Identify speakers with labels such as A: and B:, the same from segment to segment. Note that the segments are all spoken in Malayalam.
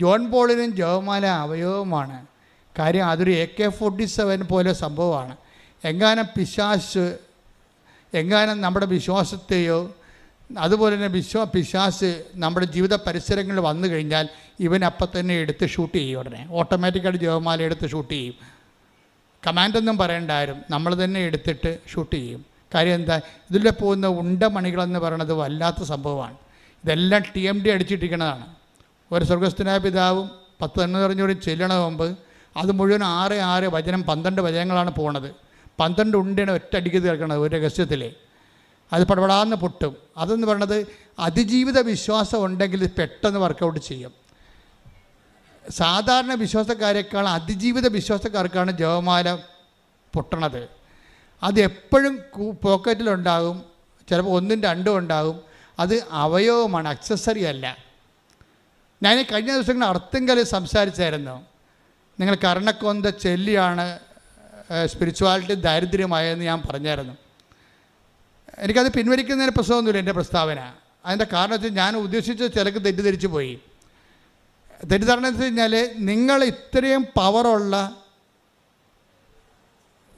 A: ജോൺ പോളിനും ജവമാല അവയവമാണ്. കാര്യം അതൊരു എ കെ ഫോർട്ടി സെവൻ പോലെ സംഭവമാണ്. എങ്ങാനും പിശാസ് എങ്ങാനും നമ്മുടെ വിശ്വാസത്തെയോ അതുപോലെ തന്നെ വിശ്വാ പിശാസ് നമ്മുടെ ജീവിത പരിസരങ്ങളിൽ വന്നു കഴിഞ്ഞാൽ ഇവൻ അപ്പം തന്നെ എടുത്ത് ഷൂട്ട് ചെയ്യും ഉടനെ. ഓട്ടോമാറ്റിക്കായിട്ട് ജവമാല എടുത്ത് ഷൂട്ട് ചെയ്യും. കമാൻഡൊന്നും പറയണ്ടായിരും നമ്മൾ തന്നെ എടുത്തിട്ട് ഷൂട്ട് ചെയ്യും. കാര്യം എന്താ? ഇതിലെ പോകുന്ന ഉണ്ടമണികളെന്ന് പറയുന്നത് വല്ലാത്ത സംഭവമാണ്. ഇതെല്ലാം ടി എം ഡി അടിച്ചിട്ടിരിക്കുന്നതാണ്. ഒരു സ്വർഗസ്ഥനായ പിതാവും പത്ത് എണ്ണറിഞ്ഞൂടി ചെല്ലണ മുമ്പ് അത് മുഴുവൻ ആറ് ആറ് വചനം പന്ത്രണ്ട് വചനങ്ങളാണ് പോണത്. പന്ത്രണ്ട് ഉണ്ടിയാണ് ഒറ്റയടിക്ക് തീർക്കണത് ഒരു രഹസ്യത്തിൽ അത് പടപടാന്ന് പൊട്ടും. അതെന്ന് പറയണത് അതിജീവിത വിശ്വാസം ഉണ്ടെങ്കിൽ പെട്ടെന്ന് വർക്കൗട്ട് ചെയ്യും. സാധാരണ വിശ്വാസക്കാരേക്കാൾ അതിജീവിത വിശ്വാസക്കാർക്കാണ് ജവമാല പൊട്ടണത്. അത് എപ്പോഴും പോക്കറ്റിലുണ്ടാകും ചിലപ്പോൾ ഒന്നും രണ്ടും ഉണ്ടാകും. അത് അവയവമാണ് അക്സസറി അല്ല. ഞാൻ കഴിഞ്ഞ ദിവസങ്ങളിൽ അർത്ഥങ്കൽ സംസാരിച്ചായിരുന്നു. നിങ്ങൾ കർണക്കൊന്ത ചെല്ലിയാണ് സ്പിരിച്വാലിറ്റി ദാരിദ്ര്യമായതെന്ന് ഞാൻ പറഞ്ഞായിരുന്നു. എനിക്കത് പിൻവലിക്കുന്നതിന് പ്രശ്നമൊന്നുമില്ല എന്റെ പ്രസ്താവന. അതിന്റെ കാരണം വെച്ചാൽ ഞാൻ ഉദ്ദേശിച്ച ചിലക്ക് തെറ്റിദ്ധരിച്ചു പോയി. തെറ്റിദ്ധാരണ എന്ന് വെച്ച് കഴിഞ്ഞാൽ നിങ്ങൾ ഇത്രയും പവറുള്ള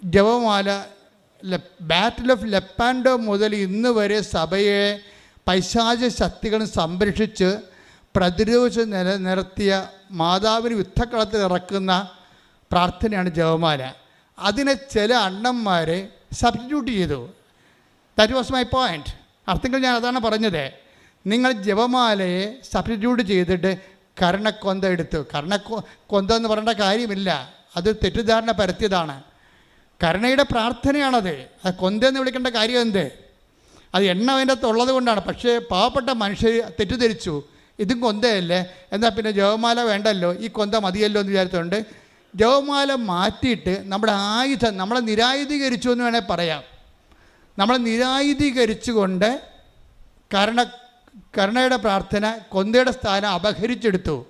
A: ജപമാല ബാറ്റിൽ ഓഫ് ലെപ്പാൻഡോ മുതൽ ഇന്ന് വരെ സഭയെ പൈശാച ശക്തികളും സംരക്ഷിച്ച് പ്രതിരോധിച്ച് നിലനിർത്തിയ മാതാവിന് യുദ്ധക്കളത്തിൽ ഇറക്കുന്ന പ്രാർത്ഥനയാണ് ജവമാല അതിനെ ചില അണ്ണന്മാരെ സബ്സ്റ്റിറ്റ്യൂട്ട് ചെയ്തു. ദാറ്റ് വാസ് മൈ പോയിന്റ് അർത്ഥങ്ങൾ ഞാൻ അതാണ് പറഞ്ഞത്. നിങ്ങൾ ജപമാലയെ സബ്സ്റ്റിറ്റ്യൂട്ട് ചെയ്തിട്ട് കർണക്കൊന്ത എടുത്തു. കർണക്കൊ കൊന്ത എന്ന് പറയേണ്ട കാര്യമില്ല. അത് തെറ്റിദ്ധാരണ പരത്തിയതാണ്. കരുണയുടെ പ്രാർത്ഥനയാണത്. അത് കൊന്തെന്ന് വിളിക്കേണ്ട കാര്യം എന്ത്? അത് എണ്ണ അതിന്റെ അകത്തുള്ളത് കൊണ്ടാണ് പക്ഷേ പാവപ്പെട്ട മനുഷ്യർ തെറ്റിദ്ധരിച്ചു. ഇതും കൊന്തയല്ലേ? എന്നാൽ പിന്നെ ജവമാല വേണ്ടല്ലോ? ഈ കൊന്ത മതിയല്ലോ എന്ന് വിചാരിച്ചുകൊണ്ട് ജവമാല മാറ്റിയിട്ട് നമ്മുടെ ആയുധം നമ്മളെ നിരായുധീകരിച്ചു എന്ന് വേണേൽ പറയാം. നമ്മളെ നിരായുധീകരിച്ചുകൊണ്ട് കരുണ കരുണയുടെ പ്രാർത്ഥന കൊന്തയുടെ സ്ഥാനം അപഹരിച്ചെടുത്തു.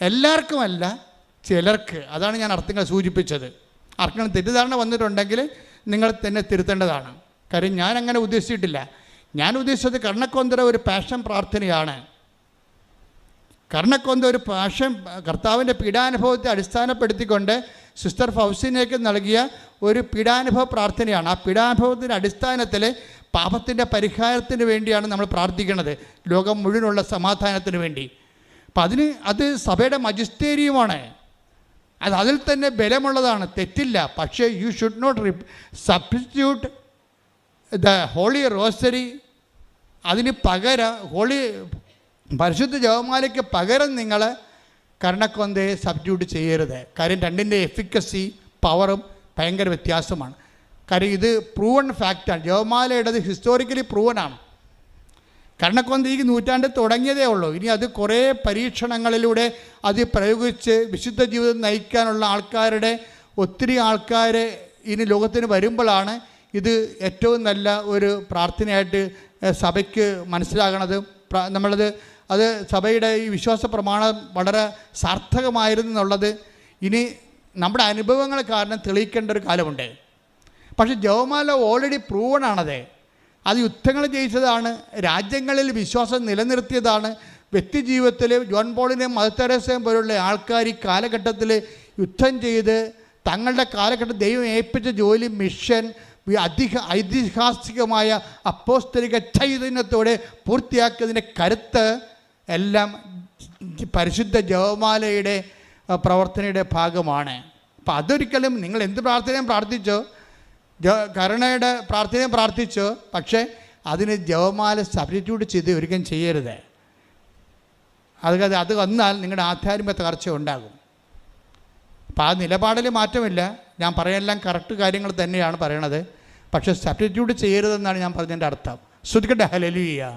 A: എല്ലാവർക്കുമല്ല ചിലർക്ക്. അതാണ് ഞാൻ അർത്ഥങ്ങൾ സൂചിപ്പിച്ചത്. ആർക്കെങ്കിലും തെറ്റിദ്ധാരണ വന്നിട്ടുണ്ടെങ്കിൽ നിങ്ങൾ തന്നെ തിരുത്തേണ്ടതാണ്. കാര്യം ഞാൻ അങ്ങനെ ഉദ്ദേശിച്ചിട്ടില്ല. ഞാൻ ഉദ്ദേശിച്ചത് കർണക്കൊന്തര ഒരു പാഷൻ പ്രാർത്ഥനയാണ്. കർണക്കൊന്ത ഒരു പാഷൻ കർത്താവിന്റെ പീഡാനുഭവത്തെ അടിസ്ഥാനപ്പെടുത്തിക്കൊണ്ട് സിസ്റ്റർ ഫൗസിനേക്ക് നൽകിയ ഒരു പീഡാനുഭവ പ്രാർത്ഥനയാണ്. ആ പീഡാനുഭവത്തിന്റെ അടിസ്ഥാനത്തിൽ പാപത്തിന്റെ പരിഹാരത്തിന് വേണ്ടിയാണ് നമ്മൾ പ്രാർത്ഥിക്കുന്നത്. ലോകം മുഴുവനുള്ള സമാധാനത്തിന് വേണ്ടി. അപ്പം അതിന് അത് സഭയുടെ മജിസ്റ്റേരിയുമാണ്. അത് അതിൽ തന്നെ ബലമുള്ളതാണ്. തെറ്റില്ല. പക്ഷേ you should not substitute the holy rosary അതിന് പകരം ഹോളി പരിശുദ്ധ ജവമാലയ്ക്ക് പകരം നിങ്ങൾ കർണക്കൊന്തയെ സബ്സ്റ്റിറ്റ്യൂട്ട് ചെയ്യരുത്. കാര്യം രണ്ടിന്റെ എഫിക്കസി പവറും ഭയങ്കര വ്യത്യാസമാണ്. കാര്യം ഇത് പ്രൂവൺ ഫാക്റ്റാണ് ജവമാലയുടേത് ഹിസ്റ്റോറിക്കലി പ്രൂവനാണ് കർണക്കൊന്ത ഈ നൂറ്റാണ്ട് തുടങ്ങിയതേ ഉള്ളൂ. ഇനി അത് കുറേ പരീക്ഷണങ്ങളിലൂടെ അത് പ്രയോഗിച്ച് വിശുദ്ധ ജീവിതം നയിക്കാനുള്ള ആൾക്കാരുടെ ഒത്തിരി ആൾക്കാർ ഇനി ലോകത്തിന് വരുമ്പോഴാണ് ഇത് ഏറ്റവും നല്ല ഒരു പ്രാർത്ഥനയായിട്ട് സഭയ്ക്ക് മനസ്സിലാകണത്. നമ്മളത് അത് സഭയുടെ ഈ വിശ്വാസ പ്രമാണം വളരെ സാർത്ഥകമായിരുന്നു എന്നുള്ളത് ഇനി നമ്മുടെ അനുഭവങ്ങൾ കാരണം തെളിയിക്കേണ്ട ഒരു കാലമുണ്ട്. പക്ഷെ ജവമാല ഓൾറെഡി പ്രൂവൺ ആണത്. അത് യുദ്ധങ്ങൾ ജയിച്ചതാണ് രാജ്യങ്ങളിൽ വിശ്വാസം നിലനിർത്തിയതാണ്. വ്യക്തിജീവിതത്തിൽ ജോൺ പോളിനെയും മദർ പോലുള്ള ആൾക്കാർ ഈ കാലഘട്ടത്തിൽ യുദ്ധം ചെയ്ത് തങ്ങളുടെ കാലഘട്ടം ദൈവം ഏൽപ്പിച്ച ജോലി മിഷൻ അധിക ഐതിഹാസികമായ അപ്പോസ്തലിക ചൈതന്യത്തോടെ പൂർത്തിയാക്കിയതിന്റെ കരുത്ത് എല്ലാം പരിശുദ്ധ ജവമാലയുടെ അഹ്, പ്രവർത്തനയുടെ ഭാഗമാണ്. അപ്പം അതൊരിക്കലും നിങ്ങൾ എന്ത് പ്രാർത്ഥനയും പ്രാർത്ഥിച്ചോ കരുണയുടെ പ്രാർത്ഥനയും പ്രാർത്ഥിച്ചോ പക്ഷേ അതിന് ജവമാല സബ്സ്റ്റിറ്റ്യൂട്ട് ചെയ്ത് ഒരിക്കലും ചെയ്യരുത്. അത് അത് വന്നാൽ നിങ്ങളുടെ ആധ്യാത്മിക തകർച്ച ഉണ്ടാകും. അപ്പോൾ ആ നിലപാടിൽ മാറ്റമില്ല. ഞാൻ പറയാനെല്ലാം കറക്റ്റ് കാര്യങ്ങൾ തന്നെയാണ് പറയണത്. പക്ഷേ സബ്സ്റ്റിറ്റ്യൂട്ട് ചെയ്യരുതെന്നാണ് ഞാൻ പറഞ്ഞതിന്റെ അർത്ഥം. ശ്രദ്ധിക്കട്ടെ ഹലലിയ